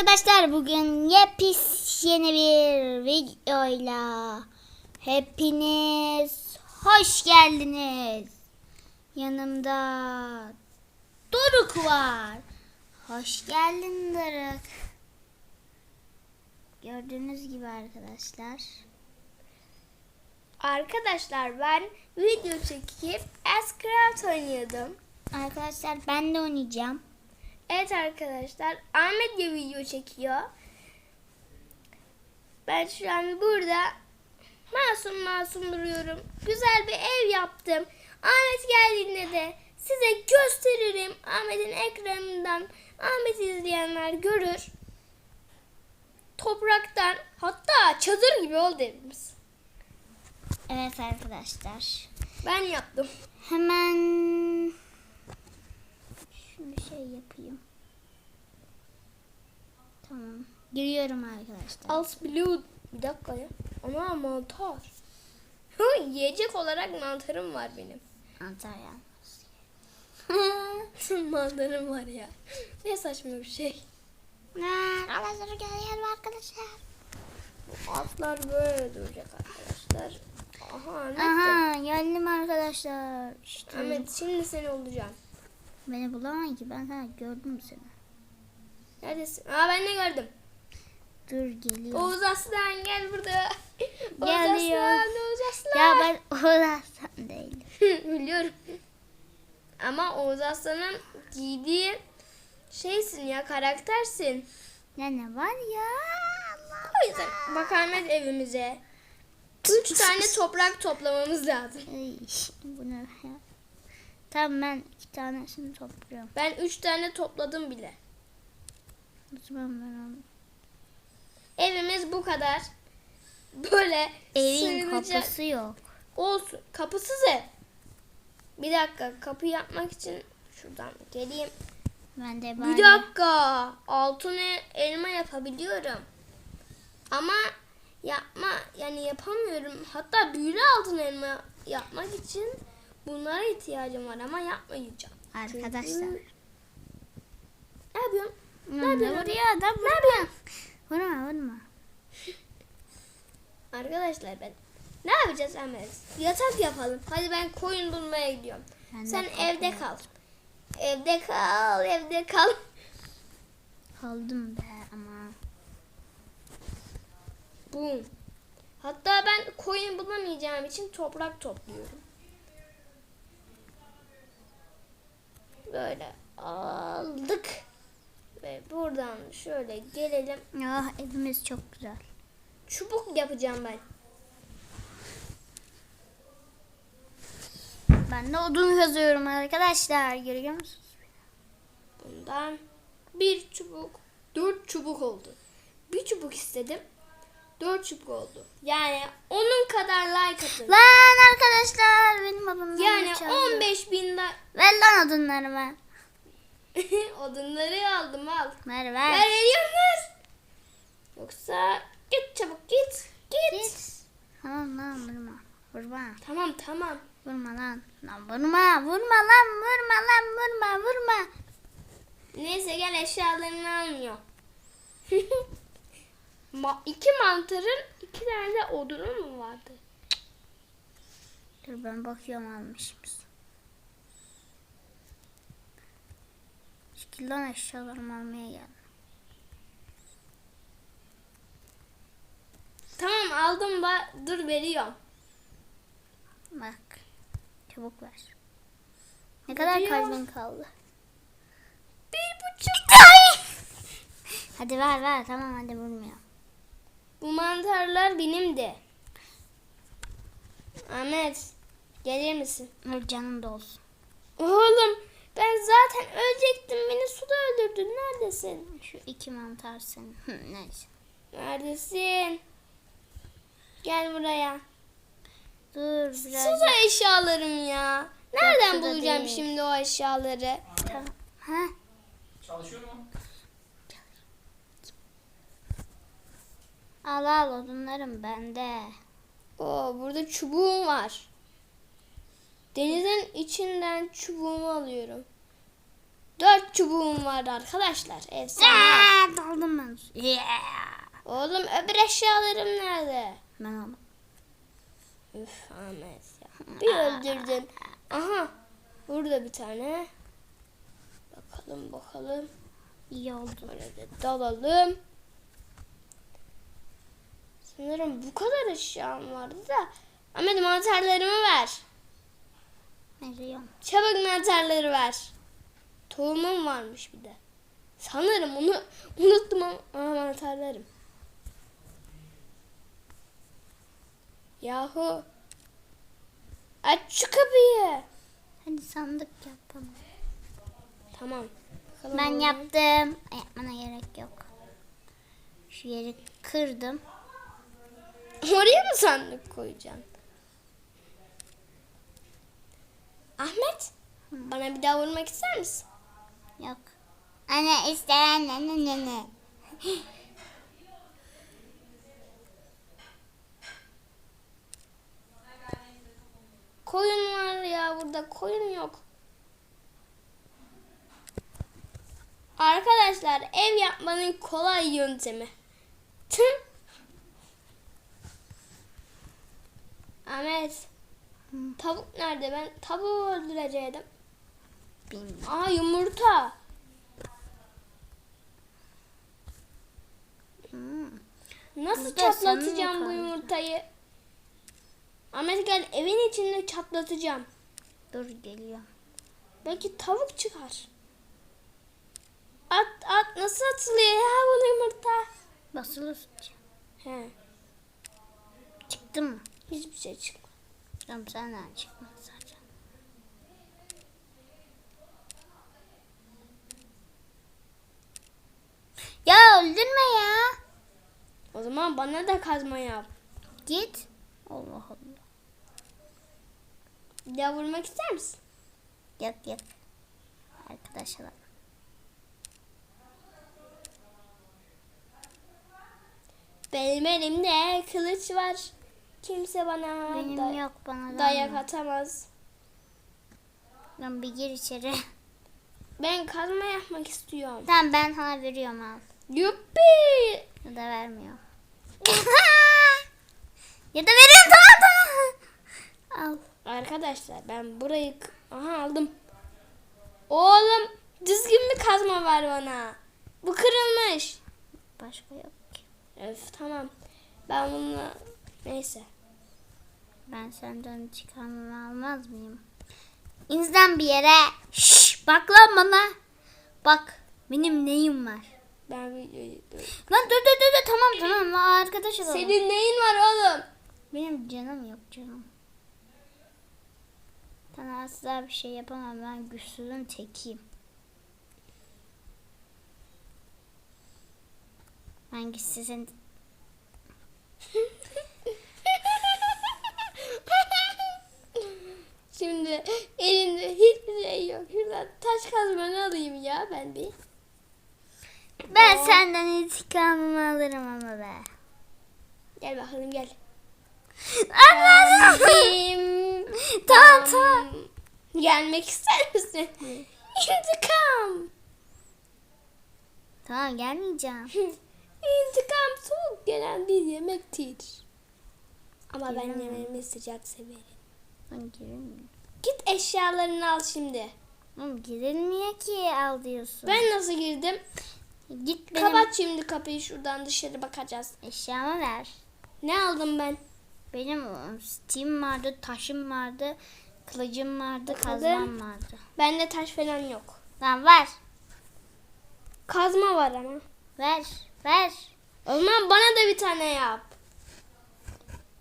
arkadaşlar bugün yepis yeni bir videoyla hepiniz hoş geldiniz. Yanımda Doruk var. Hoş geldin Doruk. Gördüğünüz gibi arkadaşlar. Arkadaşlar ben video çekip Ascraft oynuyordum. Arkadaşlar ben de oynayacağım. Evet arkadaşlar Ahmet de video çekiyor. Ben şu an burada masum masum duruyorum. Güzel bir ev yaptım. Ahmet geldiğinde de size gösteririm. Ahmet'in ekranından Ahmet izleyenler görür. Topraktan hatta çadır gibi oldu evimiz. Evet arkadaşlar. Ben yaptım. Hemen şunu şey yapayım. Tamam. Giriyorum arkadaşlar. Als Blue. Bir dakika ya. Ana mantar. Yiyecek olarak mantarım var benim. Antalya. mantarım var ya. Ne saçma bir şey. Arkadaşlar geliyorum arkadaşlar. Atlar böyle duracak arkadaşlar. Aha Ahmet de. Aha geldim arkadaşlar. İşte Ahmet şimdi seni olacağım. beni bulamam ki ben ha gördüm seni. Neredesin? Aa ben de gördüm. Dur geliyorum. Oğuz Aslan gel burada. Oğuz Geliyor. Aslan, Oğuz Aslan. Ya ben Oğuzhan değilim. Biliyorum. Ama Oğuz Aslan'ın giydiği şeysin ya karaktersin. Ya ne var ya? Allah. O yüzden bak Ahmet evimize. Üç tane toprak toplamamız lazım. Ay, bu ne ya? Tamam ben iki tanesini topluyorum. Ben üç tane topladım bile. Zaman ben. Evimiz bu kadar. Böyle Evin sığınacak- kapısı yok. Olsun. Kapısız ev. Bir dakika. Kapı yapmak için şuradan geleyim. Ben de Bir dakika. Altın elma yapabiliyorum. Ama yapma yani yapamıyorum. Hatta büyülü altın elma yapmak için bunlara ihtiyacım var ama yapmayacağım. Arkadaşlar. Çünkü- Ne yapıyorsun? Yapıyorsun? vuruyor adam vurma. Vurma vurma. Arkadaşlar ben ne yapacağız Ahmet? Yatak yapalım. Hadi ben koyun bulmaya gidiyorum. Ben Sen evde kal. Evde kal, evde kal. Kaldım be ama. Bum. Hatta ben koyun bulamayacağım için toprak topluyorum. Böyle aldık. Ve buradan şöyle gelelim. Ah evimiz çok güzel. Çubuk yapacağım ben. Ben de odun kazıyorum arkadaşlar. Görüyor musunuz? Bundan bir çubuk, dört çubuk oldu. Bir çubuk istedim, dört çubuk oldu. Yani onun kadar like atın. Lan arkadaşlar benim beni Yani çaldı. 15 bin like. Ver lan odunlarımı. Odunları aldım al. Ver Ver ver. Yoksa git çabuk git. Git. Git. Tamam lan vurma. Vurma. Tamam tamam. Vurma lan. Lan vurma. Vurma lan. Vurma lan. Vurma. Vurma. Neyse gel eşyalarını almıyor. Ma iki mantarın iki tane de odunu mu vardı? Dur ben bakıyorum almış mısın? Şekil lan eşyalarımı almaya geldim. Tamam aldım ba dur veriyorum. Bak. Çabuk ver. Ne kadar kalbin kaldı? Bir buçuk. Hadi ver ver tamam hadi vurmuyor. Bu mantarlar benim de. Ahmet gelir misin? Dur canın da olsun. Oğlum ben zaten ölecektim. Beni suda öldürdün. Neredesin? Şu iki mantar senin. Neyse. Neredesin? Gel buraya. Dur biraz. Sus o eşyalarım ya. Nereden suda bulacağım değil. şimdi o eşyaları? Tamam. Ha? Çalışıyor mu? Al al odunlarım bende. Oo burada çubuğum var. Denizin içinden çubuğumu alıyorum. Dört çubuğum var arkadaşlar. Efsane. Daldım ben. Oğlum öbür eşyalarım nerede? Ben aldım. Üf Ahmet ya. Bir öldürdün. Aha. Burada bir tane. Bakalım bakalım. İyi oldu. Böyle dalalım. Sanırım bu kadar eşyam vardı da. Ahmet mantarlarımı ver. Veriyorum. Çabuk mantarları ver. Tohumum varmış bir de. Sanırım onu unuttum ama mantarlarım. Yahu. Aç şu kapıyı. Hadi sandık yapalım. Tamam. Bakalım Ben oradan. yaptım. Yapmana gerek yok. Şu yeri kırdım. Oraya mı sandık koyacaksın? Ahmet, bana bir daha vurmak ister misin? Yok. Anne isteyen ne ne ne ne. Koyun var ya burada, koyun yok. Arkadaşlar ev yapmanın kolay yöntemi. Ahmet, Hı. Tavuk nerede? Ben tavuğu öldürecektim. Bilmiyorum. Aa yumurta. Hmm. Nasıl Burada çatlatacağım bu yumurtayı? Ahmet gel evin içinde çatlatacağım. Dur geliyor. Belki tavuk çıkar. At at nasıl atılıyor ya bu yumurta? Basılı tutacağım. He Çıktı mı? hiçbir şey çıkmadı. Tamam senden çıkmaz zaten. Ya öldürme ya. O zaman bana da kazma yap. Git. Allah Allah. Bir daha vurmak ister misin? Yok yok. Arkadaşlar. Benim elimde kılıç var. Kimse bana Benim da- yok bana da. dayak alma. atamaz. Lan bir gir içeri. Ben kazma yapmak istiyorum. tamam ben sana veriyorum al. Yuppi! Ya da vermiyor. ya da veriyorum tamam tamam. Al. Arkadaşlar ben burayı k- aha aldım. Oğlum düzgün bir kazma ver bana. Bu kırılmış. Başka yok ki. Öf tamam. Ben bununla neyse. Ben senden çıkarmamı almaz mıyım? İnsan bir yere. Şş, bak lan bana. Bak benim neyim var. Ben videoyu. Lan dur dur dur, dur tamam tamam Aa, arkadaş olalım. Senin neyin var oğlum? Benim canım yok canım. Sana asla bir şey yapamam ben güçsüzün tekiyim. Ben güçsüzün Şimdi elinde hiçbir şey yok. Şuradan taş kazmanı alayım ya ben bir. Ben Aa. senden intikamımı alırım ama be. Gel bakalım gel. Allah'ım. Bim. tamam tamam. Gelmek ister misin? İntikam. Tamam gelmeyeceğim. İntikam soğuk gelen bir yemektir. Ama ben Giremem. yemeğimi sıcak severim. Lan girilmiyor. Git eşyalarını al şimdi. Oğlum girilmiyor ki al diyorsun. Ben nasıl girdim? Git benim Kapat şimdi kapıyı şuradan dışarı bakacağız. eşyamı ver. Ne aldım ben? Benim o Steam vardı, taşım vardı, kılıcım vardı, Bakalım. kazmam vardı. Bende taş falan yok. Lan ver. Kazma var ama. Ver. Ver. O zaman bana da bir tane yap.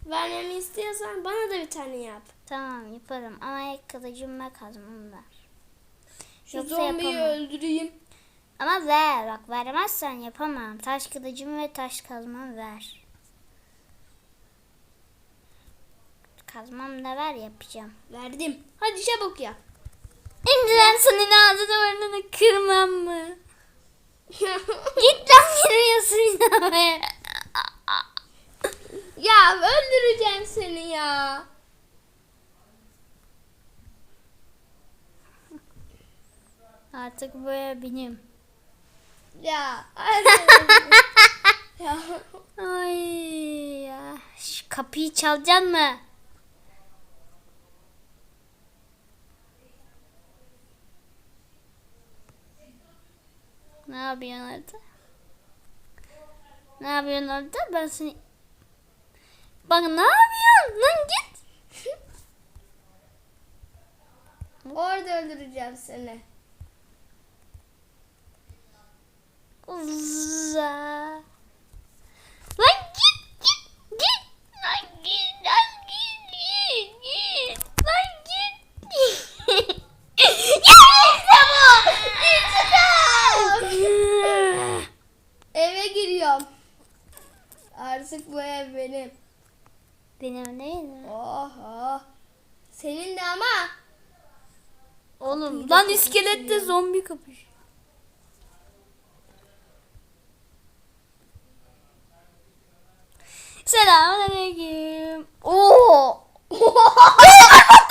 Vermemi istiyorsan bana da bir tane yap. Tamam yaparım ama ilk kılıcım ve kazmamı ver. Şu Yoksa zombiyi yapamam. öldüreyim. Ama ver bak vermezsen yapamam. Taş kılıcımı ve taş kazmamı ver. Kazmam da ver yapacağım. Verdim. Hadi çabuk yap. Şimdi ben senin ağzını burnunu kırmam mı? Git lan giriyorsun yine öldüreceğim seni ya. Artık buraya binim. Ya. Ay ya. Şu kapıyı çalacaksın mı? Ne yapıyorsun orada? Ne yapıyorsun orada? Ben seni Bak ne yapıyorsun? Lan git. Orada öldüreceğim seni. Uza. Lan git git git. Lan git lan git git git. Lan git. ya işte bu. İntikam. Eve giriyorum. Artık bu ev benim. Benim değil mi? Oho. Senin de ama. Oğlum da lan iskelette zombi kapış. Selamünaleyküm. Oo.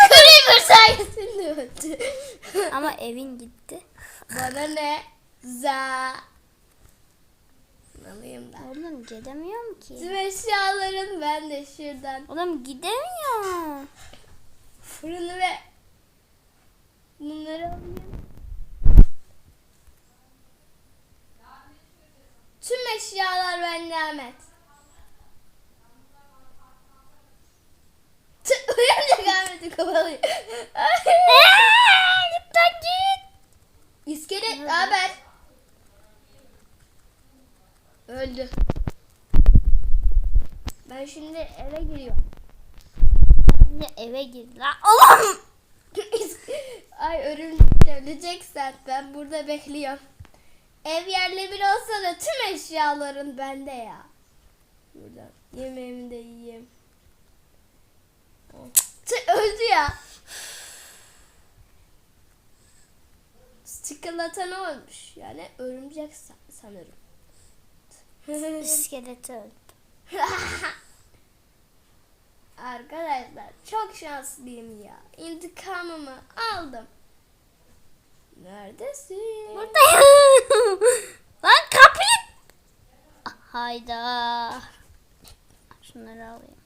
Creeper sayesinde öldü. Ama evin gitti. Bana ne? Za. Alayım da. Oğlum gidemiyorum ki. Tüm eşyaların ben de şuradan. Oğlum gidemiyorum. Fırını ve bunları alayım. Tüm bende Ahmet. Tüh, Uyanacak Ahmet'i kovalıyor. git lan git. İskelet ne haber? Öldü. Ben şimdi eve giriyorum. Ya eve gir lan. Oğlum. Ay örümcek öleceksen ben burada bekliyorum. Ev yerle bir olsa da tüm eşyaların bende ya. Buradan yemeğimi de yiyeyim. Öldü ya. Çikolata ne olmuş? Yani örümcek sa- sanırım. İskeleti öldü. Arkadaşlar çok şanslıyım ya. İntikamımı aldım. Neredesin? Buradayım. lan kapıyı. Hayda. Şunları alayım.